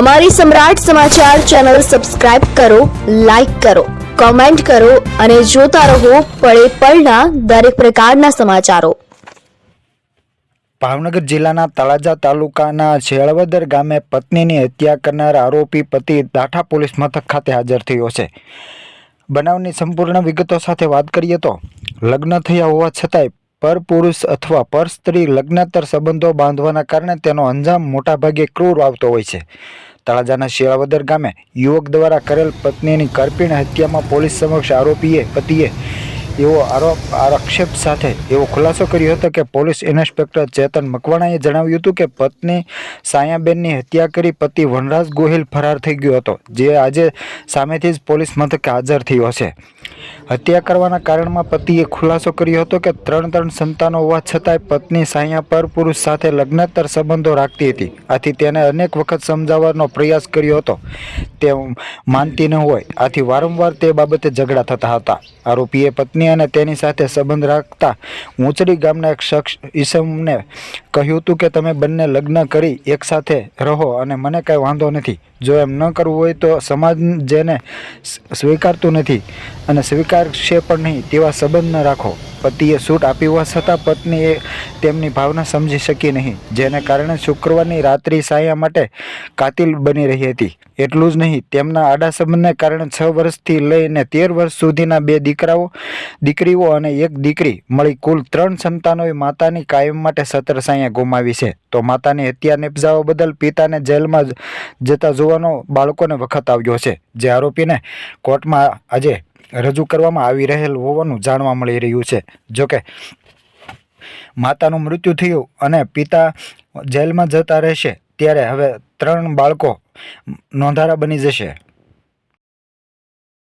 અમારી સમ્રાટ સમાચાર ચેનલ સબસ્ક્રાઇબ કરો, લાઇક કરો, કોમેન્ટ કરો અને જોતા રહો પળે પળના દરેક પ્રકારના સમાચારો. ભાવનગર જિલ્લાના તળાજા તાલુકાના શેળવદર ગામે પત્નીની હત્યા કરનાર આરોપી પતિ દાઠા પોલીસ મથક ખાતે હાજર થયો છે. બનાવની સંપૂર્ણ વિગતો સાથે વાત કરીએ તો, લગ્ન થયા હોવા છતાંય પર પુરુષ અથવા પર સ્ત્રી લગ્નતર સંબંધો બાંધવાના કારણે તેનો અંજામ મોટાભાગે ક્રૂર આવતો હોય છે. તળાજાના શિયાળવદર ગામે યુવક દ્વારા કરેલ પત્નીની કરપીણ હત્યામાં પોલીસ સમક્ષ આરોપીએ પતિએ એવો આરોપ આક્ષેપ સાથે એવો ખુલાસો કર્યો હતો કે પોલીસ ઇન્સ્પેક્ટર ચેતન મકવાણાએ જણાવ્યું હતું કે પત્ની સાયાબેનની હત્યા કરી પતિ વનરાજ ગોહિલ ફરાર થઈ ગયો હતો, જે આજે સામેથી જ પોલીસ મથકે હાજર થયો છે. હત્યા કરવાના કારણમાં પતિએ ખુલાસો કર્યો હતો કે ત્રણ ત્રણ સંતાનો હોવા છતાંય પત્ની સાયા પર પુરુષ સાથે લગ્નતર સંબંધો રાખતી હતી. આથી તેને અનેક વખત સમજાવવાનો પ્રયાસ કર્યો હતો. તે માનતી ન હોય, આથી વારંવાર તે બાબતે ઝઘડા થતા હતા. આરોપીએ પત્ની અને તેની સાથે સંબંધ રાખતા ઊંચડી ગામના એક શખ્સ ઈસમને કહ્યું હતું કે તમે બંને લગ્ન કરી એકસાથે રહો અને મને કાંઈ વાંધો નથી. જો એમ ન કરવું હોય તો સમાજ જેને સ્વીકારતું નથી અને સ્વીકારશે પણ નહીં તેવા સંબંધ ન રાખો. પતિએ છૂટ આપી હોવા છતાં પત્નીએ તેમની ભાવના સમજી શકી નહીં, જેને કારણે શુક્રવારની રાત્રિ સાયા માટે કાતિલ બની રહી હતી. એટલું જ નહીં, તેમના આડા સંબંધને કારણે છ વર્ષથી લઈને તેર વર્ષ સુધીના બે દીકરાઓ, દીકરીઓ અને એક દીકરી મળી કુલ ત્રણ સંતાનોએ માતાની કાયમ માટે સતર સાયા ગુમાવી છે. તો માતાની હત્યા નિપજાવવા બદલ પિતાને જેલમાં જતા જોવાનો બાળકોને વખત આવ્યો છે. જે આરોપીને કોર્ટમાં આજે રજૂ કરવામાં આવી રહેલ હોવાનું જાણવા મળી રહ્યું છે. જોકે, માતાનું મૃત્યુ થયું અને પિતા જેલમાં જતા રહેશે, ત્યારે હવે ત્રણ બાળકો નોંધારા બની જશે.